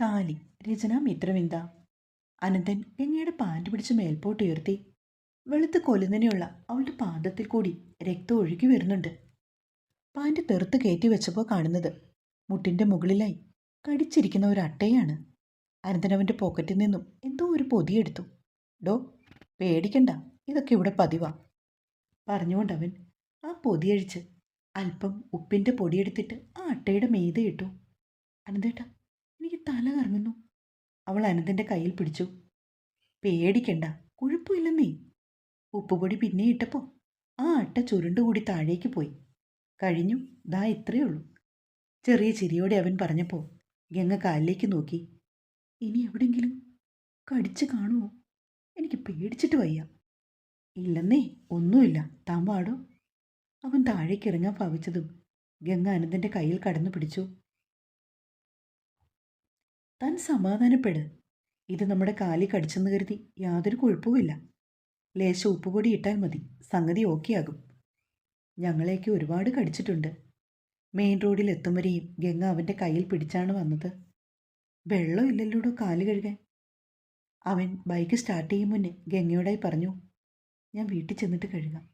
താലി രചന മിത്രവിന്ദ. അനന്തൻ ഗംഗയുടെ പാന്റ് പിടിച്ച് മേൽപോട്ട് ഉയർത്തി. വെളുത്ത് കൊലുന്നനെയുള്ള അവളുടെ പാദത്തിൽ കൂടി രക്തം ഒഴുകി വരുന്നുണ്ട്. പാന്റ് തെറുത്ത് കയറ്റി വെച്ചപ്പോൾ കാണുന്നത് മുട്ടിന്റെ മുകളിലായി കടിച്ചിരിക്കുന്ന ഒരു അട്ടയാണ്. അനന്തൻ അവന്റെ പോക്കറ്റിൽ നിന്നും എന്തോ ഒരു പൊതിയെടുത്തു ഡോ പേടിക്കണ്ട ഇതൊക്കെ ഇവിടെ പതിവാ. പറഞ്ഞുകൊണ്ട് അവൻ ആ പൊതിയഴിച്ച് അല്പം ഉപ്പിന്റെ പൊടിയെടുത്തിട്ട് ആ അട്ടയുടെ മീതെ ഇട്ടു. അനന്തേട്ടാ തല കറങ്ങുന്നു. അവൾ അനന്തിന്റെ കയ്യിൽ പിടിച്ചു. പേടിക്കണ്ട കുഴപ്പമില്ലെന്നേ. ഉപ്പുപൊടി പിന്നെ ഇട്ടപ്പോൾ ആ അട്ട ചുരുണ്ടുകൂടി താഴേക്ക് പോയി. കഴിഞ്ഞു ദാ ഇത്രയേ ഉള്ളൂ. ചെറിയ ചിരിയോടെ അവൻ പറഞ്ഞപ്പോൾ ഗംഗ കാലിലേക്ക് നോക്കി. ഇനി എവിടെങ്കിലും കടിച്ചു കാണുമോ എനിക്ക് പേടിച്ചിട്ട് വയ്യ. ഇല്ലെന്നേ ഒന്നുമില്ല. താൻ പാടോ അവൻ താഴേക്ക് ഇറങ്ങാൻ ഭാവിച്ചതും ഗംഗ അനന്തിന്റെ കയ്യിൽ കടന്നു പിടിച്ചു. താൻ സമാധാനപ്പെട്. ഇത് നമ്മുടെ കാലി കടിച്ചെന്ന് കരുതി യാതൊരു കുഴപ്പവുമില്ല. ലേശം ഉപ്പുപൊടി ഇട്ടാൽ മതി. സംഗതി ഓക്കെ ആകും ഞങ്ങളെയൊക്കെ ഒരുപാട് കടിച്ചിട്ടുണ്ട്. മെയിൻ റോഡിൽ എത്തും വരെയും ഗംഗ അവന്റെ കയ്യിൽ പിടിച്ചാണ് വന്നത്. വെള്ളം ഇല്ലല്ലോടോ കാൽ കഴുകാൻ? അവൻ ബൈക്ക് സ്റ്റാർട്ട് ചെയ്യും മുന്നേ ഗംഗയോടായി പറഞ്ഞു ഞാൻ വീട്ടിൽ ചെന്നിട്ട് കഴുകാം.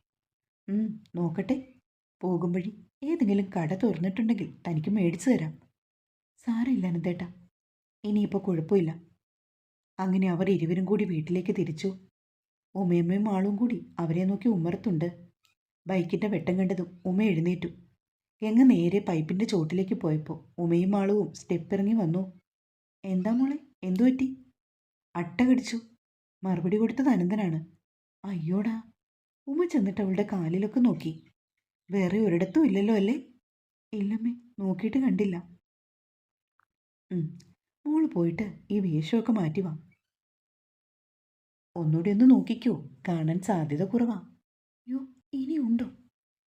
നോക്കട്ടെ. പോകും വഴി. ഏതെങ്കിലും കട തുറന്നിട്ടുണ്ടെങ്കിൽ തനിക്ക് മേടിച്ചു തരാം. സാരമില്ല അനന്തേട്ടാ. ഇനിയിപ്പോൾ കുഴപ്പമില്ല. അങ്ങനെ അവർ ഇരുവരും കൂടി വീട്ടിലേക്ക് തിരിച്ചു. ഉമയമ്മയും ആളും കൂടി അവരെ നോക്കി ഉമ്മറത്തുണ്ട്. ബൈക്കിന്റെ വെട്ടം കണ്ടതും ഉമ എഴുന്നേറ്റു. എങ്ങ് നേരെ പൈപ്പിന്റെ ചോട്ടിലേക്ക് പോയപ്പോൾ ഉമയും ആളുവും സ്റ്റെപ്പ് ഇറങ്ങി വന്നു. എന്താ മോളെ? എന്തു പറ്റി? അട്ട കടിച്ചു. മറുപടി കൊടുത്തത് അനന്തനാണ്. അയ്യോടാ. ഉമ ചെന്നിട്ട് അവളുടെ കാലിലൊക്കെ നോക്കി. വേറെ ഒരിടത്തും ഇല്ലല്ലോ അല്ലേ? ഇല്ലമ്മേ നോക്കിയിട്ട് കണ്ടില്ല. മോൾ പോയിട്ട് ഈ വേഷമൊക്കെ മാറ്റി വാ. ഒന്നുകൂടി ഒന്ന് നോക്കിക്കോ കാണാൻ സാധ്യത കുറവാ. യോ ഇനിയുണ്ടോ?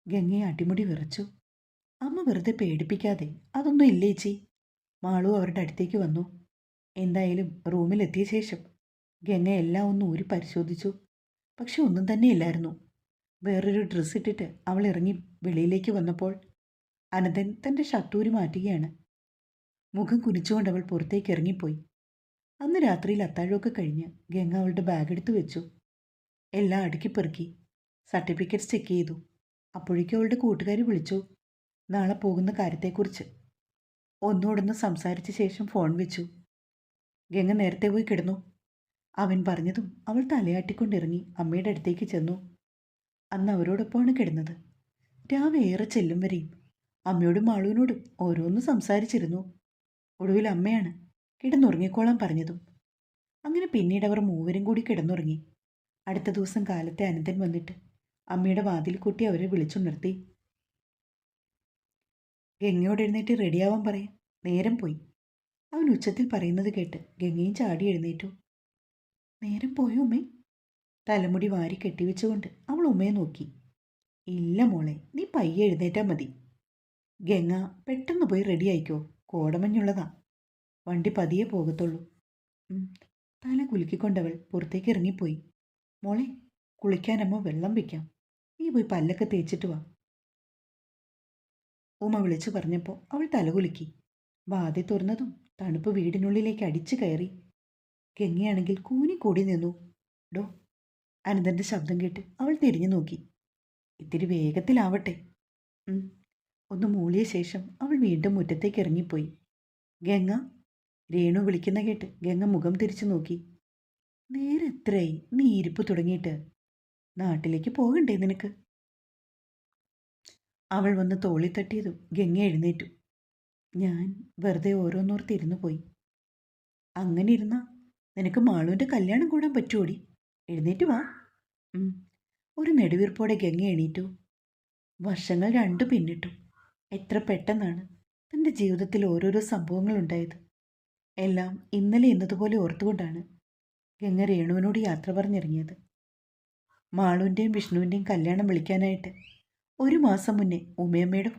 ഗംഗയെ അടിമുടി വിറച്ചു. അമ്മ വെറുതെ പേടിപ്പിക്കാതെ അതൊന്നും ഇല്ലേ ചി മാളു അവരുടെ അടുത്തേക്ക് വന്നു. എന്തായാലും റൂമിലെത്തിയ ശേഷം ഗംഗ എല്ലാം ഒന്ന് ഊരി പരിശോധിച്ചു. പക്ഷെ ഒന്നും തന്നെ ഇല്ലായിരുന്നു. വേറൊരു ഡ്രസ്സ് ഇട്ടിട്ട് അവൾ ഇറങ്ങി വെളിയിലേക്ക് വന്നപ്പോൾ അനന്തൻ തന്റെ ഷർട്ടൂരി മാറ്റുകയാണ്. മുഖം കുനിച്ചുകൊണ്ട് അവൾ പുറത്തേക്ക് ഇറങ്ങിപ്പോയി. അന്ന് രാത്രിയിൽ അത്താഴമൊക്കെ കഴിഞ്ഞ് ഗംഗ അവളുടെ ബാഗ് എടുത്തു വെച്ചു. എല്ലാം അടുക്കിപ്പെറുക്കി സർട്ടിഫിക്കറ്റ്സ് ചെക്ക് ചെയ്തു. അപ്പോഴേക്കും അവളുടെ കൂട്ടുകാരി വിളിച്ചു. നാളെ പോകുന്ന കാര്യത്തെക്കുറിച്ച്. ഒന്നോടൊന്ന് സംസാരിച്ച ശേഷം ഫോൺ വെച്ചു. ഗംഗ നേരത്തെ പോയി കിടന്നു. അവൻ പറഞ്ഞതും അവൾ തലയാട്ടിക്കൊണ്ടിറങ്ങി അമ്മയുടെ അടുത്തേക്ക് ചെന്നു. അന്ന് അവരോടൊപ്പമാണ് കിടന്നത്. രാവ് ഏറെ ചെല്ലും വരെയും അമ്മയോടും മാളുവിനോടും ഓരോന്ന് സംസാരിച്ചിരുന്നു. ഒടുവിൽ അമ്മയാണ് കിടന്നുറങ്ങിക്കോളാൻ പറഞ്ഞതും. അങ്ങനെ പിന്നീട് അവർ മൂവരും കൂടി കിടന്നുറങ്ങി. അടുത്ത ദിവസം കാലത്തെ അനന്തൻ വന്നിട്ട് അമ്മയുടെ വാതിൽ കൂട്ടി അവരെ വിളിച്ചുണർത്തി. ഗംഗയോട് എഴുന്നേറ്റ് റെഡിയാവാൻ പറയാം. നേരം പോയി അവൻ ഉച്ചത്തിൽ പറയുന്നത് കേട്ട് ഗംഗയും ചാടി എഴുന്നേറ്റു. നേരം പോയോ ഉമ്മേ തലമുടി വാരി കെട്ടിവെച്ചുകൊണ്ട് അവൾ ഉമ്മയെ നോക്കി. ഇല്ല മോളെ നീ പയ്യെ എഴുന്നേറ്റാൽ മതി. ഗംഗ പെട്ടെന്ന് പോയി റെഡി ആയിക്കോ കോടമഞ്ഞുള്ളതാ. വണ്ടി പതിയെ പോകത്തുള്ളൂ. തല കുലുക്കിക്കൊണ്ടവൾ പുറത്തേക്ക് ഇറങ്ങിപ്പോയി മോളെ കുളിക്കാനമ്മ വെള്ളം വെക്കാം നീ പോയി പല്ലൊക്കെ തേച്ചിട്ട് വാ. ഉമ്മ വിളിച്ചു പറഞ്ഞപ്പോൾ അവൾ തലകുലുക്കി വാതി തുറന്നതും തണുപ്പ് വീടിനുള്ളിലേക്ക് അടിച്ചു കയറി. കെങ്ങിയാണെങ്കിൽ കൂനിക്കൂടി നിന്നു. ഡോ അനന്തന്റെ ശബ്ദം കേട്ട് അവൾ തിരിഞ്ഞു നോക്കി. ഇത്തിരി വേഗത്തിലാവട്ടെ. ഒന്ന് മൂളിയ ശേഷം അവൾ വീണ്ടും മുറ്റത്തേക്ക് ഇറങ്ങിപ്പോയി. ഗംഗ രേണു വിളിക്കുന്ന കേട്ട് ഗംഗ മുഖം തിരിച്ചു നോക്കി. നേരെ എത്രയായി? നീ ഇരിപ്പ് തുടങ്ങിയിട്ട്. നാട്ടിലേക്ക് പോകണ്ടേ നിനക്ക്? അവൾ വന്ന് തോളി തട്ടിയതും ഗംഗ എഴുന്നേറ്റു. ഞാൻ വെറുതെ ഓരോന്നോർത്തിരുന്നു പോയി. അങ്ങനെ ഇരുന്നാ നിനക്ക് മാളുവിന്റെ കല്യാണം കൂടാൻ പറ്റുമോടി എഴുന്നേറ്റ് വാ. ഒരു നെടുവീർപ്പോടെ ഗംഗ എണീറ്റു. വർഷങ്ങൾ രണ്ടു പിന്നിട്ടു. എത്ര പെട്ടെന്നാണ് തന്റെ ജീവിതത്തിൽ ഓരോരോ സംഭവങ്ങൾ ഉണ്ടായത് എല്ലാം ഇന്നലെ എന്നതുപോലെ ഓർത്തുകൊണ്ടാണ് ഗംഗ രേണുവിനോട് യാത്ര പറഞ്ഞിറങ്ങിയത്. മാളുവിന്റെയും വിഷ്ണുവിന്റെയും കല്യാണം വിളിക്കാനായിട്ട് ഒരു മാസം മുന്നേ ഉമയമ്മയുടെ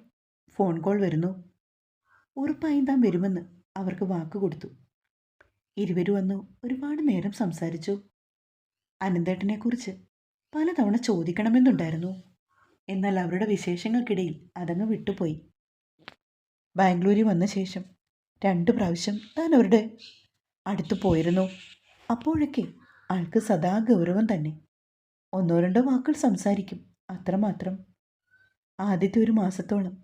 ഫോൺ കോൾ വരുന്നു. ഉറപ്പായും താൻ വരുമെന്ന് അവർക്ക് വാക്ക് കൊടുത്തു. ഇരുവരും വന്നു ഒരുപാട് നേരം സംസാരിച്ചു. അനന്തേട്ടനെക്കുറിച്ച് പലതവണ ചോദിക്കണമെന്നുണ്ടായിരുന്നു. എന്നാൽ അവരുടെ വിശേഷങ്ങൾക്കിടയിൽ അതങ്ങ് വിട്ടുപോയി. ബാംഗ്ലൂരിൽ വന്ന ശേഷം രണ്ട് പ്രാവശ്യം താൻ അവരുടെ അടുത്ത് പോയിരുന്നു. അപ്പോഴൊക്കെ ആൾക്ക് സദാ ഗൗരവം തന്നെ. ഒന്നോ രണ്ടോ വാക്കുകൾ സംസാരിക്കും അത്രമാത്രം. ആദ്യത്തെ ഒരു മാസത്തോളം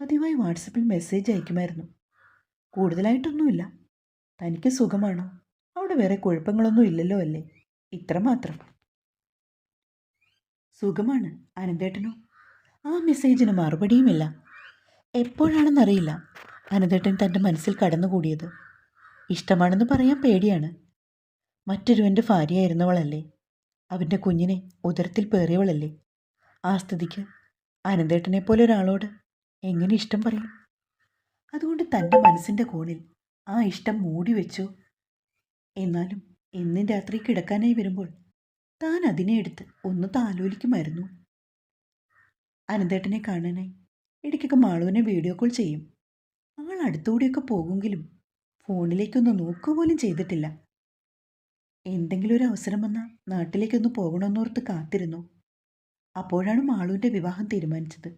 പതിവായി വാട്സപ്പിൽ മെസ്സേജ് അയക്കുമായിരുന്നു. കൂടുതലായിട്ടൊന്നുമില്ല. തനിക്ക് സുഖമാണോ? അവിടെ വേറെ കുഴപ്പങ്ങളൊന്നും ഇല്ലല്ലോ അല്ലേ? ഇത്രമാത്രം. സുഖമാണ് അനന്തേട്ടനോ? ആ മെസ്സേജിന് മറുപടിയുമില്ല. എപ്പോഴാണെന്നറിയില്ല. അനന്തേട്ടൻ തന്റെ മനസ്സിൽ കടന്നുകൂടിയത്. ഇഷ്ടമാണെന്ന് പറയാൻ പേടിയാണ്. മറ്റൊരുവന്റെ ഭാര്യയായിരുന്നവളല്ലേ? അവന്റെ കുഞ്ഞിനെ ഉദരത്തിൽ പേറിയവളല്ലേ? ആ സ്ഥിതിക്ക് അനന്തേട്ടനെ പോലെ ഒരാളോട് എങ്ങനെ ഇഷ്ടം പറയും? അതുകൊണ്ട് തന്റെ മനസ്സിന്റെ കോണിൽ ആ ഇഷ്ടം മൂടി വെച്ചു? എന്നാലും ഇന്ന് രാത്രി കിടക്കാനായി വരുമ്പോൾ താൻ അതിനെ എടുത്ത് ഒന്ന് താലോലിക്കുമായിരുന്നു. അനന്തേട്ടനെ കാണാനായി. ഇടയ്ക്കൊക്കെ മാളുവിനെ വീഡിയോ കോൾ ചെയ്യും. അവൾ അടുത്തുകൂടിയൊക്കെ പോകുമെങ്കിലും ഫോണിലേക്കൊന്ന് നോക്കുക പോലും ചെയ്തിട്ടില്ല. എന്തെങ്കിലും ഒരു അവസരം വന്നാൽ നാട്ടിലേക്കൊന്ന് പോകണമെന്നോർത്ത് കാത്തിരുന്നു. അപ്പോഴാണ് മാളുവിന്റെ വിവാഹം തീരുമാനിച്ചത്.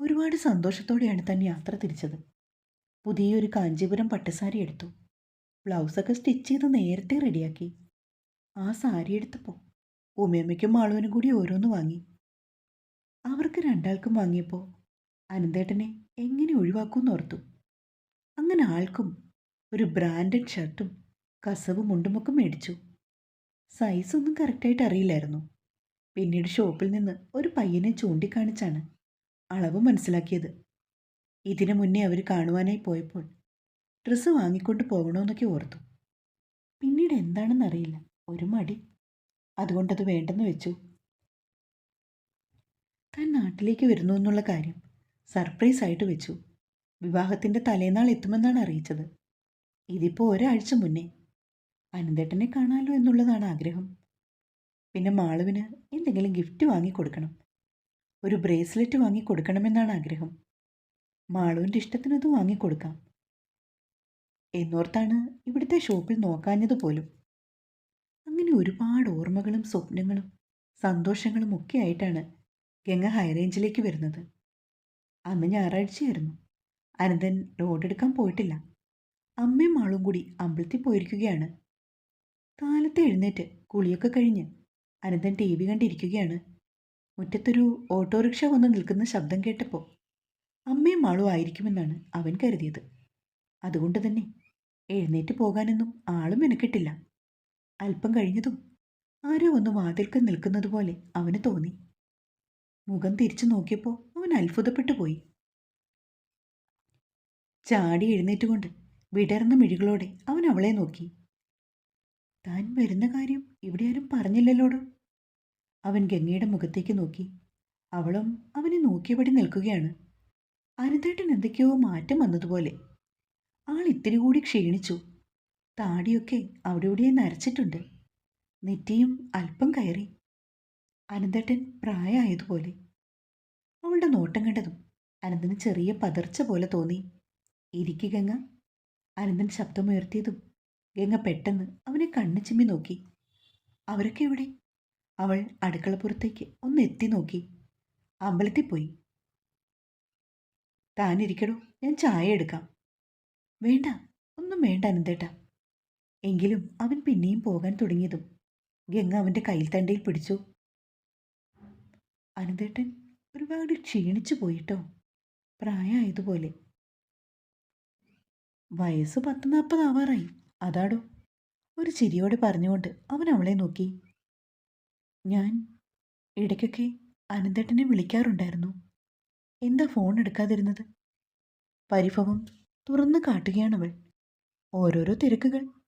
ഒരുപാട് സന്തോഷത്തോടെയാണ് താൻ യാത്ര തിരിച്ചത്. പുതിയൊരു കാഞ്ചീപുരം പട്ടുസാരി എടുത്തു. ബ്ലൗസൊക്കെ സ്റ്റിച്ച് ചെയ്ത് നേരത്തെ റെഡിയാക്കി. ആ സാരി എടുത്തപ്പോൾ ഉമ്മയമ്മയ്ക്കും മാളുവിനും കൂടി ഓരോന്ന് വാങ്ങി. അവർക്ക് രണ്ടാൾക്കും വാങ്ങിയപ്പോൾ അനന്തേട്ടനെ എങ്ങനെ ഒഴിവാക്കുമെന്ന് ഓർത്തു. അങ്ങനെ ആൾക്കും ഒരു ബ്രാൻഡഡ് ഷർട്ടും കസവും മുണ്ടുമൊക്കെ മേടിച്ചു. സൈസൊന്നും കറക്റ്റായിട്ട് അറിയില്ലായിരുന്നു. പിന്നീട് ഷോപ്പിൽ നിന്ന് ഒരു പയ്യനെ ചൂണ്ടിക്കാണിച്ചാണ് അളവ് മനസ്സിലാക്കിയത്. ഇതിനു മുന്നേ അവർ കാണുവാനായി പോയപ്പോൾ ഡ്രസ്സ് വാങ്ങിക്കൊണ്ട് പോകണമെന്നൊക്കെ ഓർത്തു. പിന്നീട് എന്താണെന്നറിയില്ല. ഒരു മടി. അതുകൊണ്ടത് വേണ്ടെന്ന് വെച്ചു. താൻ നാട്ടിലേക്ക് വരുന്നു എന്നുള്ള കാര്യം സർപ്രൈസ് ആയിട്ട് വെച്ചു. വിവാഹത്തിന്റെ തലേനാൾ എത്തുമെന്നാണ് അറിയിച്ചത്. ഇതിപ്പോൾ ഒരാഴ്ച മുന്നേ. അനന്തേട്ടനെ കാണാമല്ലോ എന്നുള്ളതാണ് ആഗ്രഹം. പിന്നെ മാളുവിന് എന്തെങ്കിലും ഗിഫ്റ്റ് വാങ്ങിക്കൊടുക്കണം ഒരു ബ്രേസ്ലെറ്റ് വാങ്ങിക്കൊടുക്കണമെന്നാണ് ആഗ്രഹം. മാളുവിന്റെ ഇഷ്ടത്തിനത് വാങ്ങിക്കൊടുക്കാം എന്നോർത്താണ് ഇവിടുത്തെ ഷോപ്പിൽ നോക്കാഞ്ഞത് പോലും. ഒരുപാട് ഓർമ്മകളും സ്വപ്നങ്ങളും സന്തോഷങ്ങളും ഒക്കെ ആയിട്ടാണ് ഗംഗ ഹൈറേഞ്ചിലേക്ക് വരുന്നത്. അന്ന് ഞായറാഴ്ചയായിരുന്നു. അനന്തൻ ലോഡെടുക്കാൻ പോയിട്ടില്ല. അമ്മയും ആളും കൂടി അമ്പലത്തിൽ പോയിരിക്കുകയാണ്. കാലത്ത് എഴുന്നേറ്റ് കുളിയൊക്കെ കഴിഞ്ഞ് അനന്തൻ ടി വി കണ്ടിരിക്കുകയാണ്. മുറ്റത്തൊരു ഓട്ടോറിക്ഷ വന്ന് നിൽക്കുന്ന ശബ്ദം കേട്ടപ്പോൾ അമ്മയും ആളും ആയിരിക്കുമെന്നാണ് അവൻ കരുതിയത്. അതുകൊണ്ട് തന്നെ എഴുന്നേറ്റ് പോകാനൊന്നും ആളും മെനക്കെട്ടില്ല. അല്പം കഴിഞ്ഞതും ആരോ ഒന്ന് വാതിൽക്കൽ നിൽക്കുന്നതുപോലെ അവന് തോന്നി. മുഖം തിരിച്ചു നോക്കിയപ്പോൾ അവൻ അത്ഭുതപ്പെട്ടു പോയി. ചാടി എഴുന്നേറ്റുകൊണ്ട് വിടർന്ന മിഴികളോടെ അവൻ അവളെ നോക്കി. താൻ വരുന്ന കാര്യം ഇവിടെ ആരും പറഞ്ഞില്ലല്ലോടോ? അവൻ ഗംഗയുടെ മുഖത്തേക്ക് നോക്കി. അവളും അവനെ നോക്കിയപടി നിൽക്കുകയാണ്. അനന്തേട്ടൻ എന്തൊക്കെയോ മാറ്റം വന്നതുപോലെ. ആൾ ഇത്തിരി കൂടി ക്ഷീണിച്ചു. താടിയൊക്കെ അവിടെ ഇവിടെ നരച്ചിട്ടുണ്ട്. നെറ്റിയും അല്പം കയറി. അനന്തേട്ടൻ പ്രായമായതുപോലെ അവളുടെ നോട്ടം കണ്ടതും അനന്തന് ചെറിയ പതർച്ച പോലെ തോന്നി. ഇരിക്കു ഗംഗ. അനന്തൻ ശബ്ദമുയർത്തിയതും ഗംഗ പെട്ടെന്ന് അവനെ കണ്ണു ചിമ്മി നോക്കി. അവരൊക്കെ എവിടെ? അവൾ അടുക്കളപ്പുറത്തേക്ക് ഒന്ന് എത്തി നോക്കി. അമ്പലത്തിൽ പോയി. താനിരിക്കടോ ഞാൻ ചായ എടുക്കാം. വേണ്ട ഒന്നും വേണ്ട അനന്തേട്ട. എങ്കിലും അവൻ പിന്നെയും പോകാൻ തുടങ്ങിയതും ഗംഗ അവന്റെ കയ്യിൽ തണ്ടയിൽ പിടിച്ചു. അനന്തേട്ടൻ ഒരുപാട് ക്ഷീണിച്ചു പോയിട്ടോ? പ്രായമായതുപോലെ വയസ്സ് പത്ത് നാൽപ്പതാവാറായി അതാടോ? ഒരു ചിരിയോടെ പറഞ്ഞുകൊണ്ട് അവൻ അവളെ നോക്കി. ഞാൻ ഇടയ്ക്കൊക്കെ അനന്തേട്ടനെ വിളിക്കാറുണ്ടായിരുന്നു. എന്താ ഫോൺ എടുക്കാതിരുന്നത്? പരിഭവം തുറന്നു കാട്ടുകയാണവൾ. ഓരോരോ തിരക്കുകൾ.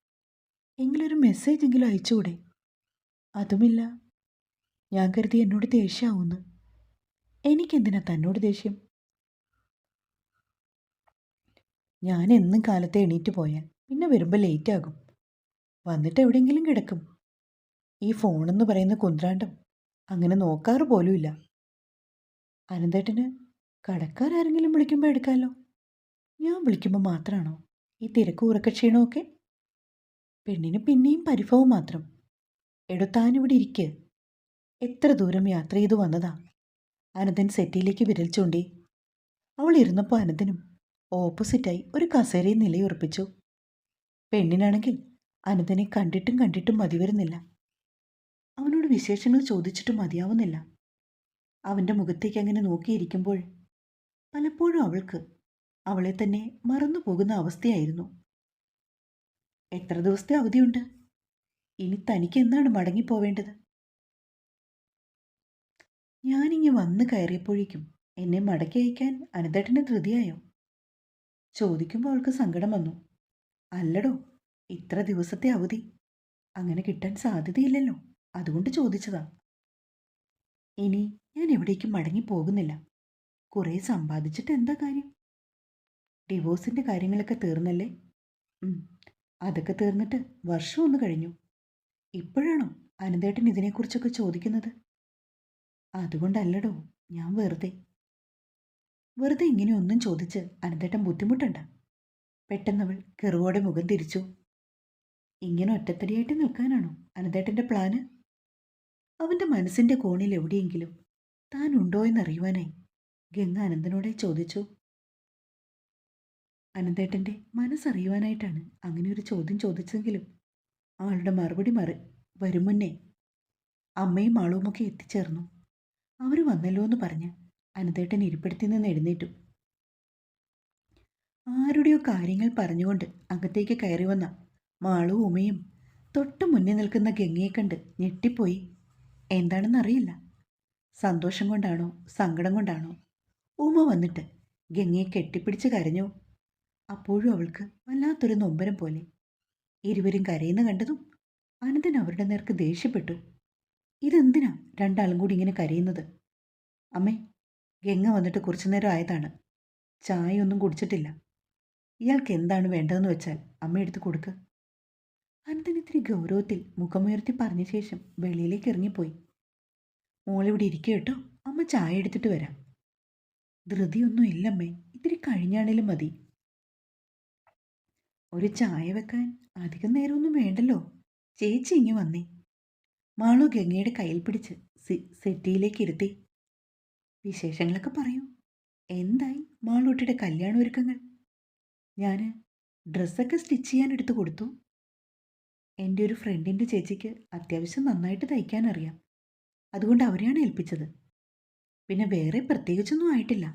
എങ്കിലൊരു മെസ്സേജ് എങ്കിലും അയച്ചുകൂടെ? അതുമില്ല. ഞാൻ കരുതി എന്നോട് ദേഷ്യമാവുന്നു എനിക്കെന്തിനാ തന്നോട് ദേഷ്യം? ഞാൻ എന്നും കാലത്തെ എണീറ്റ് പോയാൽ പിന്നെ വരുമ്പോൾ ലേറ്റ് ആകും. വന്നിട്ട് എവിടെയെങ്കിലും കിടക്കും. ഈ ഫോണെന്ന് പറയുന്ന കുന്ത്രാണ്ടം അങ്ങനെ നോക്കാറ് പോലുമില്ല. അനന്തേട്ടന് കടക്കാരെങ്കിലും വിളിക്കുമ്പോൾ എടുക്കാമല്ലോ ഞാൻ വിളിക്കുമ്പോൾ മാത്രമാണോ ഈ തിരക്ക് ഉറക്കക്ഷീണമൊക്കെ? പെണ്ണിന് പിന്നെയും പരിഭവം മാത്രം. എടുത്താനിവിടെ ഇരിക്ക്. എത്ര ദൂരം യാത്ര ചെയ്തു വന്നതാ. അനന്തൻ സെറ്റിയിലേക്ക് വിരൽ ചൂണ്ടി. അവൾ ഇരുന്നപ്പോൾ അനന്തനും ഓപ്പോസിറ്റായി ഒരു കസേരയിൽ നിലയുറപ്പിച്ചു. പെണ്ണിനാണെങ്കിൽ അനന്തനെ കണ്ടിട്ടും കണ്ടിട്ടും മതി വരുന്നില്ല അവനോട് വിശേഷങ്ങൾ ചോദിച്ചിട്ടും മതിയാവുന്നില്ല. അവന്റെ മുഖത്തേക്ക് അങ്ങനെ നോക്കിയിരിക്കുമ്പോൾ പലപ്പോഴും അവൾക്ക് അവളെ തന്നെ മറന്നു പോകുന്ന അവസ്ഥയായിരുന്നു. എത്ര ദിവസത്തെ അവധിയുണ്ട്? ഇനി തനിക്ക് എന്നാണ് മടങ്ങിപ്പോവേണ്ടത്? ഞാനിങ്ങ് വന്ന് കയറിയപ്പോഴേക്കും എന്നെ മടക്കി അയക്കാൻ അനന്തേട്ടന് ധൃതിയായോ? ചോദിക്കുമ്പോൾ അവൾക്ക് സങ്കടം വന്നു. അല്ലടോ ഇത്ര ദിവസത്തെ അവധി. അങ്ങനെ കിട്ടാൻ സാധ്യതയില്ലല്ലോ അതുകൊണ്ട് ചോദിച്ചതാ. ഇനി ഞാൻ എവിടേക്കും മടങ്ങി പോകുന്നില്ല കുറേ സമ്പാദിച്ചിട്ട് എന്താ കാര്യം? ഡിവോഴ്സിന്റെ കാര്യങ്ങളൊക്കെ തീർന്നല്ലേ? അതൊക്കെ തീർന്നിട്ട് വർഷം ഒന്ന് കഴിഞ്ഞു. ഇപ്പോഴാണോ അനന്തേട്ടൻ ഇതിനെക്കുറിച്ചൊക്കെ ചോദിക്കുന്നത്? അതുകൊണ്ടല്ലടോ ഞാൻ വെറുതെ. വെറുതെ ഇങ്ങനെ ഒന്നും ചോദിച്ച് അനന്തേട്ടൻ ബുദ്ധിമുട്ടണ്ട. പെട്ടെന്നവൾ കെറുവോടെ മുഖം തിരിച്ചു. ഇങ്ങനെ ഒറ്റത്തടിയായിട്ട് നിൽക്കാനാണോ അനന്തേട്ടന്റെ പ്ലാന്? അവന്റെ മനസ്സിന്റെ കോണിൽ എവിടെയെങ്കിലും താൻ ഉണ്ടോ എന്നറിയുവാനായി ഗംഗ അനന്തനോടെ ചോദിച്ചു. അനന്തേട്ടന്റെ മനസ്സറിയുവാനായിട്ടാണ് അങ്ങനെ ഒരു ചോദ്യം ചോദിച്ചെങ്കിലും അവളുടെ മറുപടി മറി വരും മുന്നേ അമ്മയും ആളുമൊക്കെ എത്തിച്ചേർന്നു. അവർ വന്നല്ലോ എന്ന് പറഞ്ഞ് അനന്തേട്ടൻ ഇരിപ്പിടത്തി നിന്ന് എഴുന്നേറ്റു. ആരുടെയോ കാര്യങ്ങൾ പറഞ്ഞുകൊണ്ട് അകത്തേക്ക് കയറി വന്ന മാളും ഉമയും തൊട്ടു മുന്നിൽ നിൽക്കുന്ന ഗംഗയെ കണ്ട് ഞെട്ടിപ്പോയി. എന്താണെന്നറിയില്ല സന്തോഷം കൊണ്ടാണോ സങ്കടം കൊണ്ടാണോ? ഉമ വന്നിട്ട് ഗംഗയെ കെട്ടിപ്പിടിച്ച് കരഞ്ഞു. അപ്പോഴും അവൾക്ക് വല്ലാത്തൊരു നൊമ്പരം പോലെ. ഇരുവരും കരയുന്ന കണ്ടതും അനന്തൻ അവരുടെ നേർക്ക് ദേഷ്യപ്പെട്ടു. ഇതെന്തിനാ രണ്ടാളും കൂടി ഇങ്ങനെ കരയുന്നത്? അമ്മേ ഗംഗ വന്നിട്ട് കുറച്ചു നേരം ആയതാണ്. ചായ ഒന്നും കുടിച്ചിട്ടില്ല. ഇയാൾക്ക് എന്താണ് വേണ്ടതെന്ന് വെച്ചാൽ അമ്മ എടുത്ത് കൊടുക്ക്. അനന്തൻ ഇത്തിരി ഗൗരവത്തിൽ മുഖമുയർത്തി പറഞ്ഞ ശേഷം വെളിയിലേക്ക് ഇറങ്ങിപ്പോയി. മോളിവിടെ ഇരിക്കുക കേട്ടോ. അമ്മ ചായ എടുത്തിട്ട് വരാം. ധൃതിയൊന്നും ഇല്ലമ്മേ ഇത്തിരി കഴിഞ്ഞാണേലും മതി. ഒരു ചായ വെക്കാൻ അധികം നേരമൊന്നും വേണ്ടല്ലോ. ചേച്ചി ഇങ്ങ് വന്നേ. മാളു ഗംഗയുടെ കയ്യിൽ പിടിച്ച് സെറ്റിയിലേക്ക് ഇരുത്തി. വിശേഷങ്ങളൊക്കെ പറയൂ. എന്തായി മാളൂട്ടിയുടെ കല്യാണ ഒരുക്കങ്ങൾ ഞാൻ ഡ്രസ്സൊക്കെ സ്റ്റിച്ച് ചെയ്യാൻ എടുത്തു കൊടുത്തു. എന്റെ ഒരു ഫ്രണ്ടിന്റെ ചേച്ചിക്ക് അത്യാവശ്യം നന്നായിട്ട് തയ്ക്കാൻ അറിയാം അതുകൊണ്ട് അവരെയാണ് ഏൽപ്പിച്ചത്. പിന്നെ വേറെ പ്രത്യേകിച്ചൊന്നും ആയിട്ടില്ല.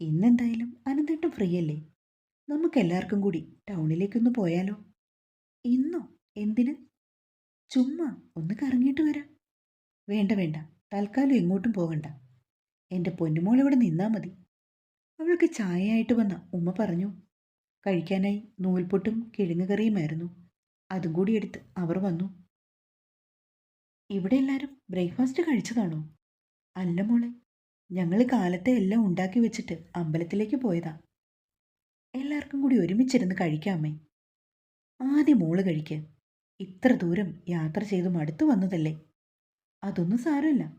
ഇന്നെന്തായാലും അനന്തേട്ടം ഫ്രീ അല്ലേ നമുക്ക് എല്ലാവർക്കും കൂടി ടൗണിലേക്കൊന്ന് പോയാലോ? ഇന്നോ? എന്തിന്? ചുമ്മാ ഒന്ന് കറങ്ങിയിട്ട് വരാം. വേണ്ട വേണ്ട. തൽക്കാലം എങ്ങോട്ടും പോകണ്ട. എന്റെ പൊന്നുമോൾ ഇവിടെ നിന്നാ മതി. അവൾക്ക് ചായയായിട്ട് വന്ന ഉമ്മ പറഞ്ഞു കഴിക്കാനായി നൂൽപൊട്ടും കിഴങ്ങുകറിയുമായിരുന്നു. അതും കൂടി എടുത്ത് അവർ വന്നു. ഇവിടെ എല്ലാവരും ബ്രേക്ക്ഫാസ്റ്റ് കഴിച്ചതാണോ? അല്ല മോളെ. ഞങ്ങൾ കാലത്തെ എല്ലാം ഉണ്ടാക്കി വെച്ചിട്ട് അമ്പലത്തിലേക്ക് പോയതാ. എല്ലാവർക്കും കൂടി ഒരുമിച്ചിരുന്ന് കഴിക്കാമേ ആദ്യം മോൾ കഴിക്ക്. ഇത്ര ദൂരം യാത്ര ചെയ്ത് മടുത്തു വന്നതല്ലേ? അതൊന്നും സാരമില്ല.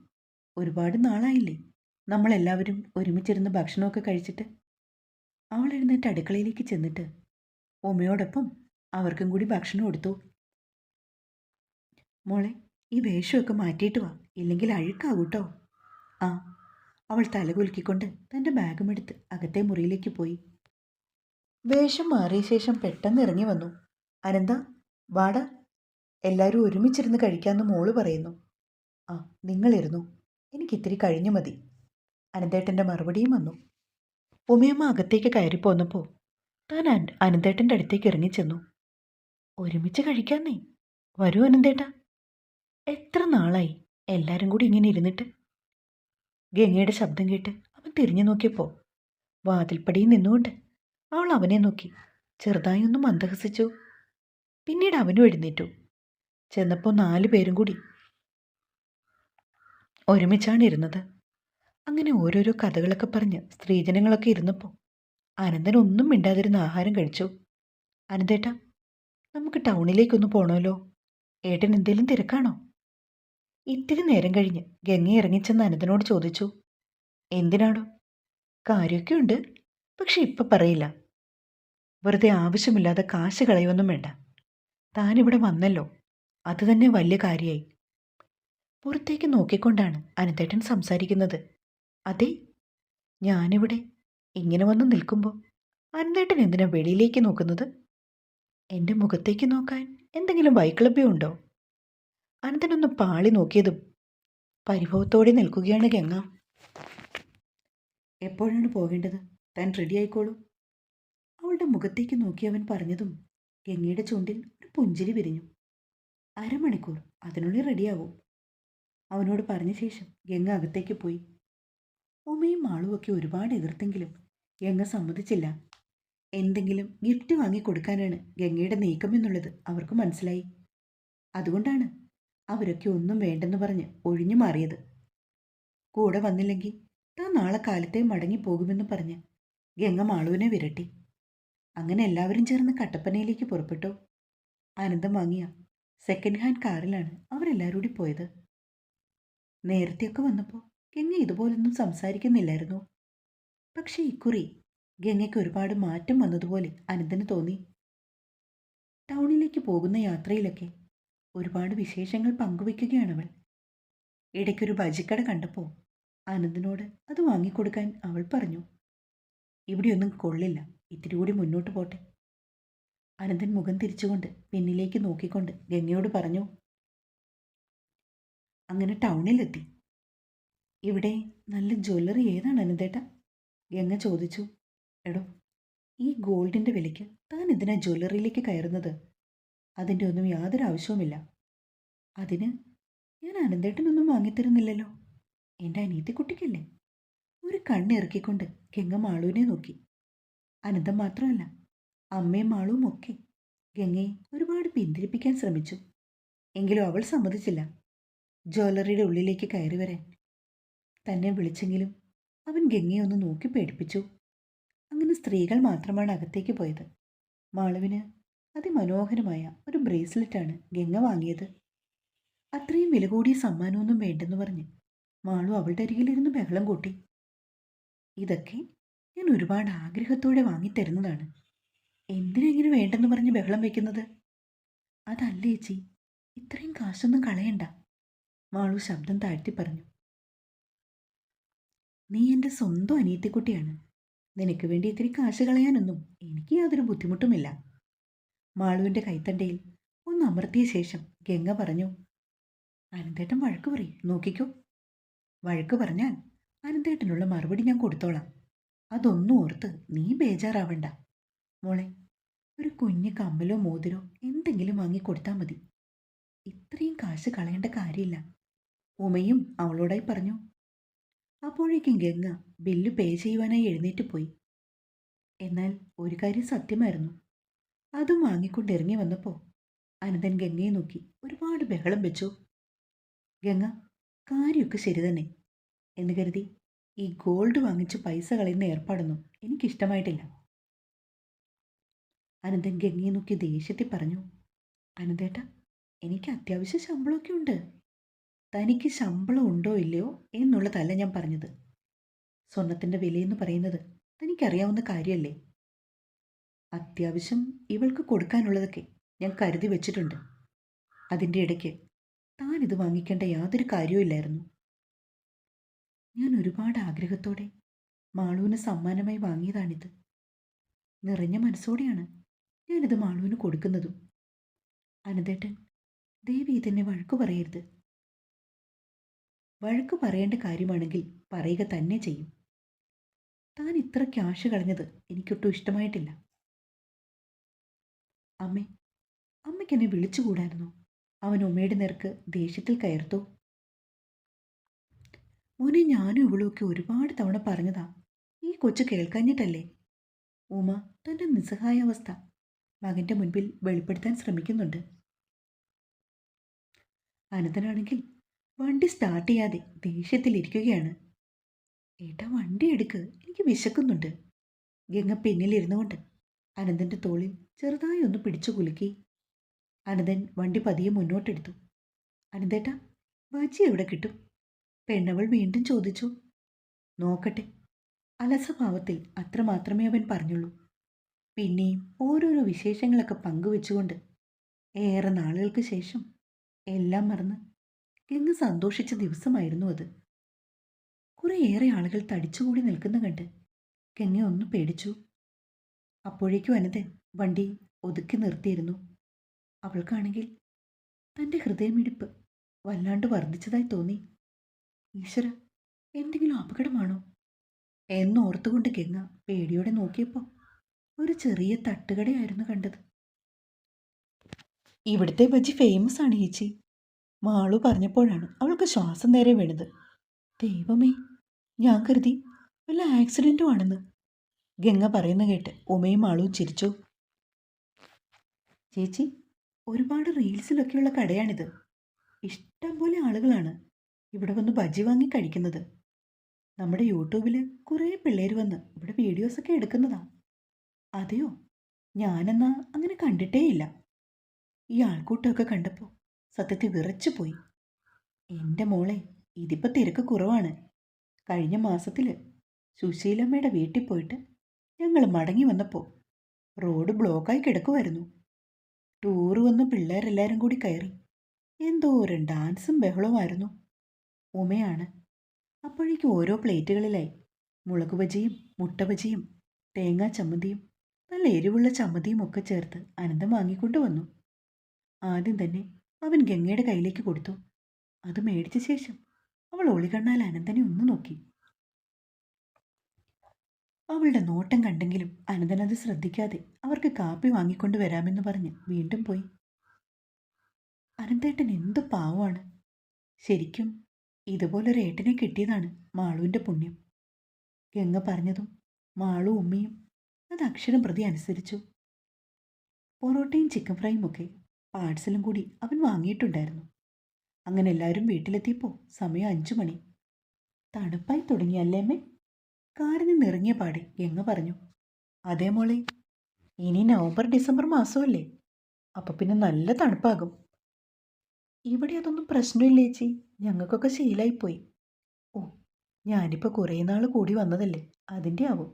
ഒരുപാട് നാളായില്ലേ. നമ്മളെല്ലാവരും ഒരുമിച്ചിരുന്ന് ഭക്ഷണമൊക്കെ കഴിച്ചിട്ട്. അവൾ എഴുന്നേറ്റ് അടുക്കളയിലേക്ക് ചെന്നിട്ട് ഉമ്മയോടൊപ്പം അവർക്കും കൂടി ഭക്ഷണം കൊടുത്തു. മോളെ ഈ വേഷമൊക്കെ മാറ്റിയിട്ട് വാ. ഇല്ലെങ്കിൽ അഴുക്കാകൂട്ടോ ആ അവൾ തലകുലുക്കിക്കൊണ്ട് തന്റെ ബാഗും എടുത്ത് അകത്തെ മുറിയിലേക്ക് പോയി. വേഷം മാറിയ ശേഷം പെട്ടെന്ന് ഇറങ്ങി വന്നു. അനന്ത വാട. എല്ലാവരും ഒരുമിച്ചിരുന്ന് കഴിക്കാമെന്ന് മോൾ പറയുന്നു. ആ നിങ്ങളിരുന്നു. എനിക്കിത്തിരി കഴിഞ്ഞു മതി. അനന്തേട്ടന്റെ മറുപടിയും വന്നു. ഉമയമ്മ അകത്തേക്ക് കയറി പോന്നപ്പോൾ താൻ അന- അനന്തേട്ടന്റെ അടുത്തേക്ക് ഇറങ്ങിച്ചെന്നു ഒരുമിച്ച് കഴിക്കാന്നേ. വരൂ അനന്തേട്ട. എത്ര നാളായി എല്ലാവരും കൂടി ഇങ്ങനെ ഇരുന്നിട്ട്? ഗംഗയുടെ ശബ്ദം കേട്ട് അവൻ തിരിഞ്ഞു നോക്കിയപ്പോൾ വാതിൽപ്പടിയിൽ നിന്നുകൊണ്ട് അവൾ അവനെ നോക്കി. ചെറുതായി ഒന്ന് മന്ദഹസിച്ചു. പിന്നീട് അവനും എഴുന്നേറ്റു. ചെന്നപ്പോൾ നാല് പേരും കൂടി ഒരുമിച്ചാണ് ഇരുന്നത്. അങ്ങനെ ഓരോരോ കഥകളൊക്കെ പറഞ്ഞ് സ്ത്രീജനങ്ങളൊക്കെ ഇരുന്നപ്പോൾ അനന്തൻ ഒന്നും മിണ്ടാതിരുന്ന ആഹാരം കഴിച്ചു. അനന്തേട്ടാ നമുക്ക് ടൗണിലേക്കൊന്ന് പോണമല്ലോ ഏട്ടൻ എന്തേലും തിരക്കാണോ? ഇത്തിരി നേരം കഴിഞ്ഞ് ഗംഗ ഇറങ്ങിച്ചെന്ന് അനന്തനോട് ചോദിച്ചു. എന്തിനാണോ കാര്യമൊക്കെ ഉണ്ട്. പക്ഷെ ഇപ്പം പറയില്ല. വെറുതെ ആവശ്യമില്ലാതെ കാശ് കളയൊന്നും വേണ്ട. താനിവിടെ വന്നല്ലോ. അത് തന്നെ വലിയ കാര്യമായി പുറത്തേക്ക് നോക്കിക്കൊണ്ടാണ് അനന്തേട്ടൻ സംസാരിക്കുന്നത്. അതെ ഞാനിവിടെ ഇങ്ങനെ വന്ന് നിൽക്കുമ്പോൾ അനന്തേട്ടൻ എന്തിനാ വെളിയിലേക്ക് നോക്കുന്നത്? എന്റെ മുഖത്തേക്ക് നോക്കാൻ എന്തെങ്കിലും വൈക്ലഭ്യമുണ്ടോ അനന്തനൊന്ന് പാളി നോക്കിയതും പരിഭവത്തോടെ നിൽക്കുകയാണ് ഗംഗ. എപ്പോഴാണ് പോകേണ്ടത്? താൻ റെഡി ആയിക്കോളൂ അവളുടെ മുഖത്തേക്ക് നോക്കി അവൻ പറഞ്ഞതും ഗംഗയുടെ ചുണ്ടിൽ ഒരു പുഞ്ചിരി വിരിഞ്ഞു. അരമണിക്കൂർ അതിനുള്ളിൽ റെഡിയാവും. അവനോട് പറഞ്ഞ ശേഷം ഗംഗ അകത്തേക്ക് പോയി. ഉമയും മാളുമൊക്കെ ഒരുപാട് എതിർത്തെങ്കിലും ഗംഗ സമ്മതിച്ചില്ല. എന്തെങ്കിലും ഗിഫ്റ്റ് വാങ്ങിക്കൊടുക്കാനാണ് ഗംഗയുടെ നീക്കമെന്നുള്ളത് അവർക്ക് മനസ്സിലായി. അതുകൊണ്ടാണ് അവരൊക്കെ ഒന്നും വേണ്ടെന്ന് പറഞ്ഞ് ഒഴിഞ്ഞു മാറിയത്. കൂടെ വന്നില്ലെങ്കിൽ താൻ നാളെ കാലത്തെ മടങ്ങി പോകുമെന്ന് പറഞ്ഞ് ഗംഗ മാളുവിനെ വിരട്ടി. അങ്ങനെ എല്ലാവരും ചേർന്ന് കട്ടപ്പനയിലേക്ക് പുറപ്പെട്ടു. ആനന്ദം വാങ്ങിയ സെക്കൻഡ് ഹാൻഡ് കാറിലാണ് അവരെല്ലാവരും കൂടി പോയത്. നേരത്തെയൊക്കെ വന്നപ്പോൾ ഗംഗ ഇതുപോലൊന്നും സംസാരിക്കുന്നില്ലായിരുന്നു. പക്ഷേ ഇക്കുറി ഗംഗയ്ക്ക് ഒരുപാട് മാറ്റം വന്നതുപോലെ അനന്തന് തോന്നി. ടൗണിലേക്ക് പോകുന്ന യാത്രയിലൊക്കെ ഒരുപാട് വിശേഷങ്ങൾ പങ്കുവെക്കുകയാണവൾ ഇടയ്ക്കൊരു ബജിക്കട കണ്ടപ്പോൾ അനന്തനോട് അത് വാങ്ങിക്കൊടുക്കാൻ അവൾ പറഞ്ഞു. ഇവിടെയൊന്നും കൊള്ളില്ല. ഇത്തിരി കൂടി മുന്നോട്ട് പോട്ടെ. അനന്തൻ മുഖം തിരിച്ചുകൊണ്ട് പിന്നിലേക്ക് നോക്കിക്കൊണ്ട് ഗംഗയോട് പറഞ്ഞു അങ്ങനെ ടൗണിലെത്തി. ഇവിടെ നല്ല ജ്വല്ലറി ഏതാണ് അനന്തേട്ട? ഗംഗ ചോദിച്ചു എടോ ഈ ഗോൾഡിന്റെ വിലയ്ക്ക് താൻ എന്തിനാ ജ്വല്ലറിയിലേക്ക് കയറുന്നത്? അതിന്റെ ഒന്നും യാതൊരു ആവശ്യവുമില്ല. അതിന് ഞാൻ അനന്തേട്ടനൊന്നും വാങ്ങിത്തരുന്നില്ലല്ലോ. എന്റെ അനിയത്തിക്കുട്ടിക്കല്ലേ? ഒരു കണ്ണിറക്കിക്കൊണ്ട് ഗംഗ മാളുവിനെ നോക്കി. അനന്തം മാത്രമല്ല അമ്മയും മാളുവും ഒക്കെ ഗംഗയെ ഒരുപാട് പിന്തിരിപ്പിക്കാൻ ശ്രമിച്ചു. എങ്കിലും അവൾ സമ്മതിച്ചില്ല. ജ്വല്ലറിയുടെ ഉള്ളിലേക്ക് കയറി വരാൻ. തന്നെ വിളിച്ചെങ്കിലും അവൻ ഗംഗയെ ഒന്ന് നോക്കി പേടിപ്പിച്ചു. അങ്ങനെ സ്ത്രീകൾ മാത്രമാണ് അകത്തേക്ക് പോയത്. മാളുവിന് അതിമനോഹരമായ ഒരു ബ്രേസ്ലെറ്റാണ് ഗംഗ വാങ്ങിയത്. അത്രയും വില കൂടിയ സമ്മാനമൊന്നും വേണ്ടെന്ന് പറഞ്ഞ് മാളു അവളുടെ അരികിലിരുന്ന് ബഹളം കൂട്ടി. ഇതൊക്കെ ഞാൻ ഒരുപാട് ആഗ്രഹത്തോടെ വാങ്ങിത്തരുന്നതാണ്. എന്തിനാ ഇങ്ങനെ വേണ്ടെന്ന് പറഞ്ഞ് ബഹളം വെക്കുന്നത്? അതല്ല ചേച്ചി ഇത്രയും കാശൊന്നും കളയണ്ട. മാളു ശബ്ദം താഴ്ത്തി പറഞ്ഞു. നീ എന്റെ സ്വന്തം അനിയത്തിക്കുട്ടിയാണ്. നിനക്ക് വേണ്ടി ഇത്തിരി കാശ് കളയാനൊന്നും എനിക്ക് യാതൊരു ബുദ്ധിമുട്ടുമില്ല. മാളുവിന്റെ കൈത്തണ്ടയിൽ ഒന്ന് അമർത്തിയ ശേഷം ഗംഗ പറഞ്ഞു അനന്തേട്ടൻ വഴക്ക് പറയും നോക്കിക്കോ. വഴക്ക് പറഞ്ഞാൽ അനന്തേട്ടനുള്ള മറുപടി ഞാൻ കൊടുത്തോളാം. അതൊന്നും ഓർത്ത് നീ ബേജാറാവണ്ട. മോളെ ഒരു കുഞ്ഞ് കമ്മലോ മോതിരോ എന്തെങ്കിലും വാങ്ങിക്കൊടുത്താൽ മതി. ഇത്രയും കാശ് കളയേണ്ട കാര്യമില്ല. ഉമയും അവളോടായി പറഞ്ഞു. അപ്പോഴേക്കും ഗംഗ ബില്ല് പേ ചെയ്യുവാനായി എഴുന്നേറ്റ് പോയി. എന്നാൽ ഒരു കാര്യം സത്യമായിരുന്നു. അതും വാങ്ങിക്കൊണ്ട് ഇറങ്ങി വന്നപ്പോൾ അനന്തൻ ഗംഗയെ നോക്കി ഒരുപാട് ബഹളം വെച്ചു. ഗംഗ കാര്യമൊക്കെ ശരി തന്നെ. എന്ന് കരുതി ഈ ഗോൾഡ് വാങ്ങിച്ച് പൈസ കളയുന്ന ഏർപ്പാടൊന്നും എനിക്കിഷ്ടമായിട്ടില്ല. അനന്തൻ ഗംഗയെ നോക്കി ദേഷ്യത്തിൽ പറഞ്ഞു അനന്തേട്ട എനിക്ക് അത്യാവശ്യ ശമ്പളമൊക്കെ ഉണ്ട്. തനിക്ക് ശമ്പളം ഉണ്ടോ ഇല്ലയോ എന്നുള്ളതല്ല ഞാൻ പറഞ്ഞത്. സ്വർണത്തിന്റെ വിലയെന്ന് പറയുന്നത് തനിക്കറിയാവുന്ന കാര്യമല്ലേ അത്യാവശ്യം ഇവൾക്ക് കൊടുക്കാനുള്ളതൊക്കെ ഞാൻ കരുതി വെച്ചിട്ടുണ്ട്. അതിന്റെ ഇടയ്ക്ക് താൻ ഇത് വാങ്ങിക്കേണ്ട യാതൊരു കാര്യവുമില്ലായിരുന്നു. ഞാൻ ഒരുപാട് ആഗ്രഹത്തോടെ മാളുവിന് സമ്മാനമായി വാങ്ങിയതാണിത്. നിറഞ്ഞ മനസ്സോടെയാണ് ഞാനിത് മാളുവിന് കൊടുക്കുന്നതും. അനന്തേട്ടൻ ദേവി ഇതെന്നെ വഴക്കു പറയരുത്. വഴക്കു പറയേണ്ട കാര്യമാണെങ്കിൽ പറയുക തന്നെ ചെയ്യും. താൻ ഇത്ര ക്യാഷ് കളഞ്ഞത് എനിക്കൊട്ടും ഇഷ്ടമായിട്ടില്ല. അമ്മേ അമ്മയ്ക്ക് എന്നെ വിളിച്ചുകൂടായിരുന്നോ? അവൻ ഉമ്മയുടെ നേർക്ക് ദേഷ്യത്തിൽ കയർത്തു? മോനെ ഞാനും ഇവളുമൊക്കെ ഒരുപാട് തവണ പറഞ്ഞതാ. ഈ കൊച്ചു കേൾക്കഞ്ഞിട്ടല്ലേ? ഉമ തന്റെ നിസ്സഹായാവസ്ഥ മകന്റെ മുൻപിൽ വെളിപ്പെടുത്താൻ ശ്രമിക്കുന്നുണ്ട്. അനന്തനാണെങ്കിൽ വണ്ടി സ്റ്റാർട്ട് ചെയ്യാതെ ദേഷ്യത്തിലിരിക്കുകയാണ് ഏട്ടാ വണ്ടി എടുക്ക്. എനിക്ക് വിശക്കുന്നുണ്ട്. ഗംഗ പിന്നിലിരുന്നു കൊണ്ട് അനന്തന്റെ തോളിൽ ചെറുതായി ഒന്ന് പിടിച്ചു കുലുക്കി. അനന്തൻ വണ്ടി പതിയെ മുന്നോട്ടെടുത്തു. അനന്തേട്ടാ ബജി എവിടെ കിട്ടും? പെണ്ണവൾ വീണ്ടും ചോദിച്ചു നോക്കട്ടെ അലസഭാവത്തിൽ അത്രമാത്രമേ അവൻ പറഞ്ഞുള്ളൂ. പിന്നെയും ഓരോരോ വിശേഷങ്ങളൊക്കെ പങ്കുവെച്ചുകൊണ്ട് ഏറെ നാളുകൾക്ക് ശേഷം എല്ലാം മറന്ന് കിങ് സന്തോഷിച്ച ദിവസമായിരുന്നു അത്. കുറേയേറെ ആളുകൾ തടിച്ചുകൂടി നിൽക്കുന്ന കണ്ട് കിങ് ഒന്ന് പേടിച്ചു. അപ്പോഴേക്കും അനത് വണ്ടി ഒതുക്കി നിർത്തിയിരുന്നു. അവൾക്കാണെങ്കിൽ തന്റെ ഹൃദയമിടിപ്പ് വല്ലാണ്ട് വർദ്ധിച്ചതായി തോന്നി. ഈശ്വര എന്തെങ്കിലും അപകടമാണോ? എന്നോർത്തുകൊണ്ട് ഗംഗ പേടിയോടെ നോക്കിയപ്പോൾ ഒരു ചെറിയ തട്ടുകടയായിരുന്നു കണ്ടത്. ഇവിടുത്തെ ബജി ഫേമസ് ആണ് ചേച്ചി. മാളു പറഞ്ഞപ്പോഴാണ് അവൾക്ക് ശ്വാസം നേരെ വീണത്. ദൈവമേ ഞാൻ കരുതി വല്ല ആക്സിഡന്റും ആണെന്ന്. ഗംഗ പറയുന്ന കേട്ട് ഉമയും മാളുവും ചിരിച്ചു. ചേച്ചി ഒരുപാട് റീൽസിലൊക്കെയുള്ള കടയാണിത്. ഇഷ്ടംപോലെ ആളുകളാണ്. ഇവിടെ വന്ന് ബജി വാങ്ങി കഴിക്കുന്നത്. നമ്മുടെ യൂട്യൂബിൽ കുറേ പിള്ളേർ വന്ന് ഇവിടെ വീഡിയോസൊക്കെ എടുക്കുന്നതാ. അതെയോ? ഞാനെന്നാ അങ്ങനെ കണ്ടിട്ടേയില്ല. ഈ ആൾക്കൂട്ടമൊക്കെ കണ്ടപ്പോൾ സത്യത്തിൽ വിറച്ചു പോയി. എന്റെ മോളെ ഇതിപ്പോൾ തിരക്ക് കുറവാണ്. കഴിഞ്ഞ മാസത്തിൽ സുശീലമ്മയുടെ വീട്ടിൽ പോയിട്ട് ഞങ്ങൾ മടങ്ങി വന്നപ്പോൾ റോഡ് ബ്ലോക്കായി കിടക്കുമായിരുന്നു ടൂറ് വന്ന് പിള്ളേരെല്ലാവരും കൂടി കയറി. എന്തോരം ഡാൻസും ബഹളവുമായിരുന്നു. ഉമയാണ്. അപ്പോഴേക്കും ഓരോ പ്ലേറ്റുകളിലായി. മുളക് ബജിയും മുട്ട ബജിയും തേങ്ങാ ചമ്മന്തിയും നല്ല എരിവുള്ള ചമ്മന്തിയും ഒക്കെ ചേർത്ത് അനന്തം വാങ്ങിക്കൊണ്ട് വന്നു. ആദ്യം തന്നെ അവൻ ഗംഗയുടെ കയ്യിലേക്ക് കൊടുത്തു. അത് മേടിച്ച ശേഷം അവൾ ഒളികണ്ണാൽ അനന്തനെ ഒന്ന് നോക്കി. അവളുടെ നോട്ടം കണ്ടെങ്കിലും അനന്തൻ അത് ശ്രദ്ധിക്കാതെ അവർക്ക് കാപ്പി വാങ്ങിക്കൊണ്ട് വരാമെന്ന് പറഞ്ഞ് വീണ്ടും പോയി. അനന്തേട്ടൻ എന്ത് പാവമാണ്. ശരിക്കും ഇതുപോലൊരു ഏട്ടനെ കിട്ടിയതാണ് മാളുവിന്റെ പുണ്യം. ഗംഗ പറഞ്ഞതും മാളു ഉമ്മയും അത് അക്ഷരം പ്രതി അനുസരിച്ചു. പൊറോട്ടയും ചിക്കൻ ഫ്രൈയും ഒക്കെ പാഴ്സലും കൂടി അവൻ വാങ്ങിയിട്ടുണ്ടായിരുന്നു. അങ്ങനെ എല്ലാവരും വീട്ടിലെത്തിയപ്പോൾ സമയം അഞ്ചു മണി. തണുപ്പായി തുടങ്ങിയല്ലേ അമ്മേ? കാറിൽ നിന്നിറങ്ങിയ പാടെ ഗംഗ പറഞ്ഞു. അതേ മോളെ ഇനി നവംബർ ഡിസംബർ മാസമല്ലേ അപ്പം പിന്നെ നല്ല തണുപ്പാകും. ഇവിടെ അതൊന്നും പ്രശ്നമില്ല ചേച്ചി? ഞങ്ങൾക്കൊക്കെ ശീലായിപ്പോയി. ഓ ഞാനിപ്പോൾ കുറേ നാൾ കൂടി വന്നതല്ലേ? അതിന്റെ ആവും.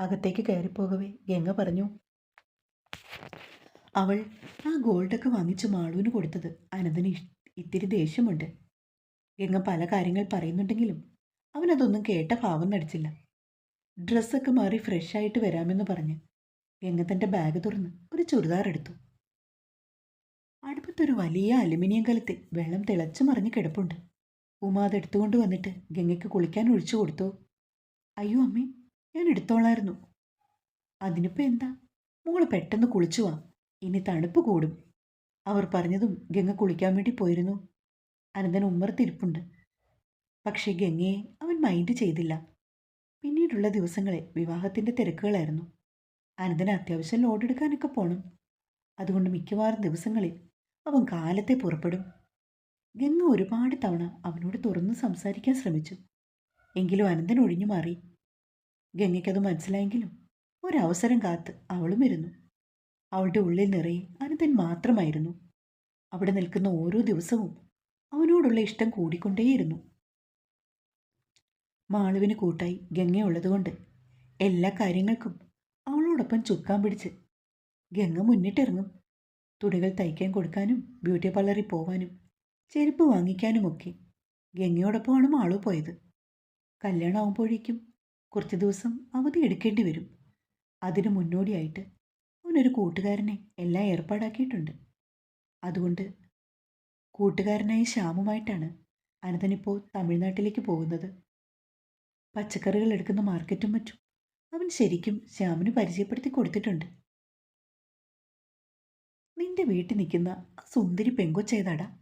അകത്തേക്ക് കയറിപ്പോകവേ ഗംഗ പറഞ്ഞു. അവൾ ആ ഗോൾഡൊക്കെ വാങ്ങിച്ച് മാളുവിന് കൊടുത്തത് അനന്തന് ഇത്തിരി ദേഷ്യമുണ്ട്. ഗംഗ പല കാര്യങ്ങൾ പറയുന്നുണ്ടെങ്കിലും അവനതൊന്നും കേട്ട ഭാവം നടിച്ചില്ല. ഡ്രസ്സൊക്കെ മാറി ഫ്രഷായിട്ട് വരാമെന്ന് പറഞ്ഞ് ഗംഗ തന്റെ ബാഗ് തുറന്ന് ഒരു ചുരിദാർ എടുത്തു അടുപ്പത്തൊരു വലിയ അലുമിനിയം കലത്തിൽ വെള്ളം തിളച്ചു മറിഞ്ഞ് കിടപ്പുണ്ട്. ഉമ അതെടുത്തുകൊണ്ട് വന്നിട്ട് ഗംഗയ്ക്ക് കുളിക്കാൻ ഒഴിച്ചു കൊടുത്തു. അയ്യോ അമ്മേ ഞാൻ എടുത്തോളായിരുന്നു. അതിനിപ്പോ എന്താ? മോൾ പെട്ടെന്ന് കുളിച്ചു വാ. ഇനി തണുപ്പ് കൂടും. അവർ പറഞ്ഞതും ഗംഗ കുളിക്കാൻ വേണ്ടി പോയിരുന്നു. അനന്തൻ ഉമ്മർത്തിരിപ്പുണ്ട്. പക്ഷേ ഗംഗയെ അവൻ മൈൻഡ് ചെയ്തില്ല. പിന്നീടുള്ള ദിവസങ്ങളെ വിവാഹത്തിന്റെ തിരക്കുകളായിരുന്നു. അനന്തന് അത്യാവശ്യം ലോഡെടുക്കാനൊക്കെ പോണം. അതുകൊണ്ട് മിക്കവാറും ദിവസങ്ങളിൽ അവൻ കാലത്തെ പുറപ്പെടും. ഗംഗ ഒരുപാട് തവണ അവനോട് തുറന്ന് സംസാരിക്കാൻ ശ്രമിച്ചു. എങ്കിലും അനന്തൻ ഒഴിഞ്ഞു മാറി. ഗംഗയ്ക്കത് മനസ്സിലായെങ്കിലും ഒരവസരം കാത്ത് അവളും ഇരുന്നു. അവളുടെ ഉള്ളിൽ നിറയെ അനന്തൻ മാത്രമായിരുന്നു. അവിടെ നിൽക്കുന്ന ഓരോ ദിവസവും അവനോടുള്ള ഇഷ്ടം കൂടിക്കൊണ്ടേയിരുന്നു. മാളുവിന് കൂട്ടായി ഗംഗയുള്ളതുകൊണ്ട് എല്ലാ കാര്യങ്ങൾക്കും അവളോടൊപ്പം ചുക്കാൻ പിടിച്ച് ഗംഗ മുന്നിട്ടിറങ്ങും. തുണികൾ തയ്ക്കാൻ കൊടുക്കാനും ബ്യൂട്ടി പാർലറിൽ പോവാനും ചെരുപ്പ് വാങ്ങിക്കാനുമൊക്കെ ഗംഗയോടൊപ്പമാണ് മാളു പോയത്. കല്യാണമാകുമ്പോഴേക്കും കുറച്ച് ദിവസം അവധി എടുക്കേണ്ടി വരും. അതിനു മുന്നോടിയായിട്ട് അവനൊരു കൂട്ടുകാരനെ എല്ലാം ഏർപ്പാടാക്കിയിട്ടുണ്ട്. അതുകൊണ്ട് കൂട്ടുകാരനായ ശ്യാമുമായിട്ടാണ് അനന്തനിപ്പോൾ തമിഴ്നാട്ടിലേക്ക് പോകുന്നത്. പച്ചക്കറികൾ എടുക്കുന്ന മാർക്കറ്റും മറ്റും അവൻ ശരിക്കും ശ്യാമിന് പരിചയപ്പെടുത്തി കൊടുത്തിട്ടുണ്ട്. നിന്റെ വീട്ടിൽ നിൽക്കുന്ന സുന്ദരി പെങ്കൊച്ചേതാടാ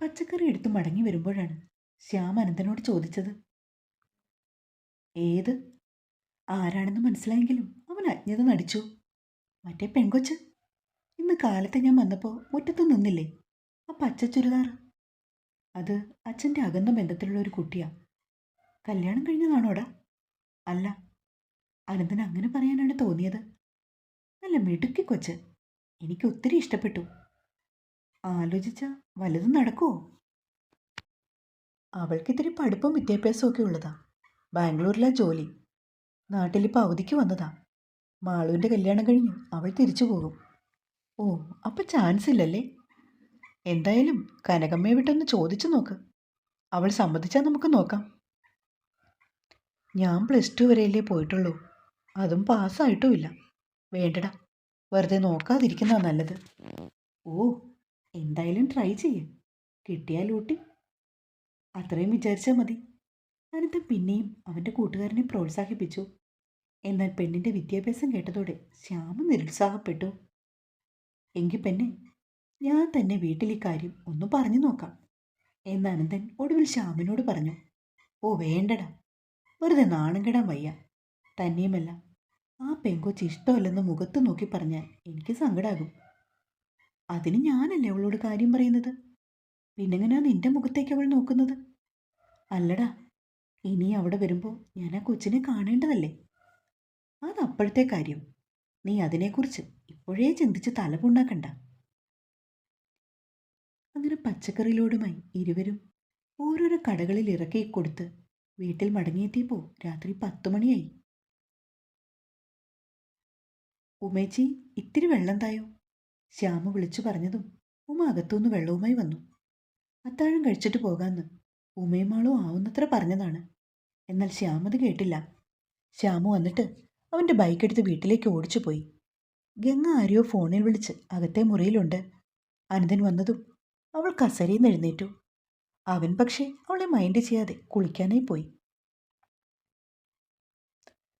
പച്ചക്കറി എടുത്തു മടങ്ങി വരുമ്പോഴാണ് ശ്യാം അനന്തനോട് ചോദിച്ചത്. ഏത്? ആരാണെന്ന് മനസ്സിലായെങ്കിലും അവൻ അജ്ഞത നടിച്ചു. മറ്റേ പെങ്കൊച്ച്? ഇന്ന് കാലത്ത് ഞാൻ വന്നപ്പോൾ മുറ്റത്ത് നിന്നില്ലേ? ആ പച്ച ചുരിദാർ. അത് അച്ഛന്റെ അകന്ന ബന്ധത്തിലുള്ള ഒരു കുട്ടിയാ. കല്യാണം കഴിഞ്ഞതാണോടാ? അല്ല. അനന്തന് അങ്ങനെ പറയാനാണ് തോന്നിയത്. നല്ല മിടുക്കി കൊച്ച്. എനിക്ക് ഒത്തിരി ഇഷ്ടപ്പെട്ടു. ആലോചിച്ച വലുതും നടക്കുമോ അവൾക്കിത്തിരി പഠിപ്പും വിദ്യാഭ്യാസവും ഒക്കെ ഉള്ളതാ. ബാംഗ്ലൂരിലാ ജോലി. നാട്ടിലിപ്പോൾ അവധിക്ക് വന്നതാ. മാളുവിന്റെ കല്യാണം കഴിഞ്ഞ് അവൾ തിരിച്ചു പോകും. ഓ അപ്പം ചാൻസ് ഇല്ലല്ലേ? എന്തായാലും കനകമ്മയെ വിട്ടൊന്ന് ചോദിച്ചു നോക്ക്. അവൾ സമ്മതിച്ചാൽ നമുക്ക് നോക്കാം. ഞാൻ പ്ലസ് ടു വരെയല്ലേ പോയിട്ടുള്ളൂ. അതും പാസ്സായിട്ടുമില്ല. വേണ്ടടാ. വെറുതെ നോക്കാതിരിക്കുന്നതാ നല്ലത്. ഓ എന്തായാലും ട്രൈ ചെയ്യ്. കിട്ടിയാൽ ഊട്ടി അത്രയും വിചാരിച്ചാൽ മതി. അനന്തൻ പിന്നെയും അവന്റെ കൂട്ടുകാരനെ പ്രോത്സാഹിപ്പിച്ചു. എന്നാൽ പെണ്ണിന്റെ വിദ്യാഭ്യാസം കേട്ടതോടെ ശ്യാമ നിരുത്സാഹപ്പെട്ടു. എങ്കിൽ പെണ്ണെ ഞാൻ തന്നെ വീട്ടിൽ ഈ കാര്യം ഒന്ന് പറഞ്ഞു നോക്കാം എന്ന് അനന്തൻ ഒടുവിൽ ശ്യാമിനോട് പറഞ്ഞു. ഓ വേണ്ടടാ. വെറുതെ നാണം കെടാൻ വയ്യ. തന്നെയുമല്ല ആ പെങ്കൊച്ച് ഇഷ്ടമല്ലെന്ന് മുഖത്ത് നോക്കി പറഞ്ഞാൽ എനിക്ക് സങ്കടാകും. അതിന് ഞാനല്ലേ അവളോട് കാര്യം പറയുന്നത്? പിന്നെങ്ങനെയാ നിന്റെ മുഖത്തേക്ക് അവൾ നോക്കുന്നത്? അല്ലടാ ഇനി അവിടെ വരുമ്പോൾ ഞാൻ ആ കൊച്ചിനെ കാണേണ്ടതല്ലേ? അത് അപ്പോഴത്തെ കാര്യം. നീ അതിനെക്കുറിച്ച് ഇപ്പോഴേ ചിന്തിച്ച് തലപുണ്ടാക്കണ്ട അങ്ങനെ പച്ചക്കറിയിലോടുമായി ഇരുവരും ഓരോരോ കടകളിൽ ഇറക്കി കൊടുത്ത് വീട്ടിൽ മടങ്ങിയെത്തിയപ്പോൾ രാത്രി പത്തു മണിയായി. ഉമേച്ചി ഇത്തിരി വെള്ളം തായോ ശ്യാമ വിളിച്ചു പറഞ്ഞതും ഉമ അകത്തുനിന്ന് വെള്ളവുമായി വന്നു. അത്താഴം കഴിച്ചിട്ട് പോകാമെന്ന് ഉമയുമാളോ ആവുന്നത്ര പറഞ്ഞതാണ്. എന്നാൽ ശ്യാമത് കേട്ടില്ല. ശ്യാമു വന്നിട്ട് അവന്റെ ബൈക്ക് എടുത്ത് വീട്ടിലേക്ക് ഓടിച്ചു പോയി. ഗംഗ ആരെയോ ഫോണിൽ വിളിച്ച് അകത്തെ മുറിയിലുണ്ട്. അനന്തൻ വന്നതും അവൾ കസരയിൽ എഴുന്നേറ്റു. അവൻ പക്ഷേ അവളെ മൈൻഡ് ചെയ്യാതെ കുളിക്കാനായി പോയി.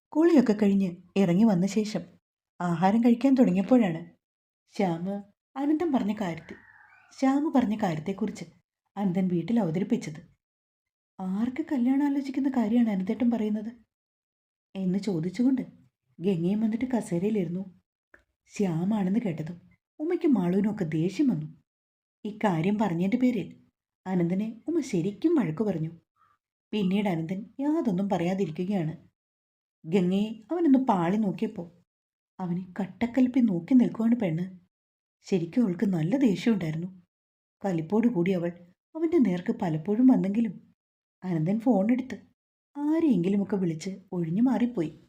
കുളിയൊക്കെ കഴിഞ്ഞ് ഇറങ്ങി വന്ന ശേഷം ആഹാരം കഴിക്കാൻ തുടങ്ങിയപ്പോഴാണ് ശ്യാമ് അനന്തം പറഞ്ഞ കാര്യത്തിൽ ശ്യാമ് പറഞ്ഞ കാര്യത്തെക്കുറിച്ച് അനന്തൻ വീട്ടിൽ അവതരിപ്പിച്ചത്. ആർക്ക് കല്യാണം ആലോചിക്കുന്ന കാര്യമാണ് അനന്തേട്ടൻ പറയുന്നത്? എന്ന് ചോദിച്ചുകൊണ്ട് ഗംഗയും വന്നിട്ട് കസേരയിലിരുന്നു. ശ്യാമാണെന്ന് കേട്ടതും ഉമ്മയ്ക്കും മാളുവിനും ഒക്കെ ദേഷ്യം വന്നു. ഇക്കാര്യം പറഞ്ഞതിന്റെ പേരിൽ അനന്തനെ ഉമ്മ ശരിക്കും വഴക്ക് പറഞ്ഞു. പിന്നീട് അനന്തൻ യാതൊന്നും പറയാതിരിക്കുകയാണ്. ഗംഗയെ അവനൊന്ന് പാളി നോക്കിയപ്പോൾ അവനെ കട്ടക്കലപ്പി നോക്കി നിൽക്കുവാണ് പെണ്ണ്. ശരിക്കും അവൾക്ക് നല്ല ദേഷ്യമുണ്ടായിരുന്നു. കൂടി അവൾ അവന്റെ നേർക്ക് പലപ്പോഴും വന്നെങ്കിലും അനന്തൻ ഫോണെടുത്ത് ആരെയെങ്കിലുമൊക്കെ വിളിച്ച് ഒഴിഞ്ഞു മാറിപ്പോയി.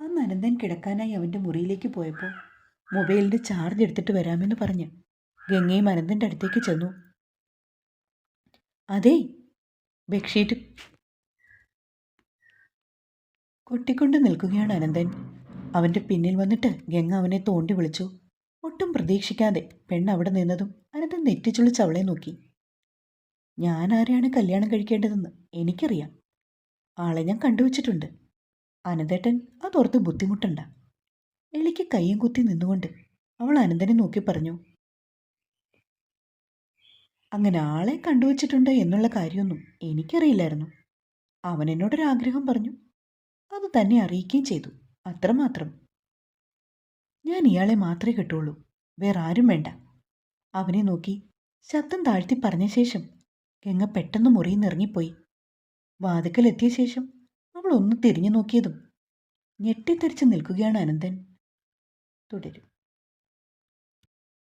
അന്ന് അനന്തൻ കിടക്കാനായി അവന്റെ മുറിയിലേക്ക് പോയപ്പോൾ മൊബൈലിന്റെ ചാർജ് എടുത്തിട്ട് വരാമെന്ന് പറഞ്ഞ് ഗംഗയും അനന്തന്റെ അടുത്തേക്ക് ചെന്നു. അതേ ബെഡ്ഷീറ്റ്. കൊട്ടിക്കൊണ്ട് നിൽക്കുകയാണ് അനന്തൻ. അവന്റെ പിന്നിൽ വന്നിട്ട് ഗംഗ അവനെ തോണ്ടി വിളിച്ചു. ഒട്ടും പ്രതീക്ഷിക്കാതെ പെണ്ണ് അവിടെ നിന്നതും അനന്തൻ നെറ്റിച്ചുളിച്ച് അവളെ നോക്കി. ഞാൻ ആരെയാണ് കല്യാണം കഴിക്കേണ്ടതെന്ന് എനിക്കറിയാം. ആളെ ഞാൻ കണ്ടുവച്ചിട്ടുണ്ട്. അനന്തേട്ടൻ അതോർത്ത് ബുദ്ധിമുട്ടണ്ട. എളിക്ക് കയ്യും കുത്തി നിന്നുകൊണ്ട് അവൾ അനന്തനെ നോക്കി പറഞ്ഞു. അങ്ങനെ ആളെ കണ്ടുവച്ചിട്ടുണ്ട് എന്നുള്ള കാര്യമൊന്നും എനിക്കറിയില്ലായിരുന്നു. അവൻ എന്നോടൊരാഗ്രഹം പറഞ്ഞു. അത് തന്നെ അറിയിക്കുകയും ചെയ്തു. അത്രമാത്രം. ഞാൻ ഇയാളെ മാത്രമേ കിട്ടുള്ളൂ. വേറെ ആരും വേണ്ട. അവനെ നോക്കി ശബ്ദം താഴ്ത്തി പറഞ്ഞ ശേഷം ഗംഗ പെട്ടെന്ന് മുറിയിൽ നിറങ്ങിപ്പോയി വാതുക്കലെത്തിയ ശേഷം അവൾ ഒന്ന് തിരിഞ്ഞു നോക്കിയതും ഞെട്ടിത്തെറിച്ച് നിൽക്കുകയാണ് അനന്തൻ. തുടരും.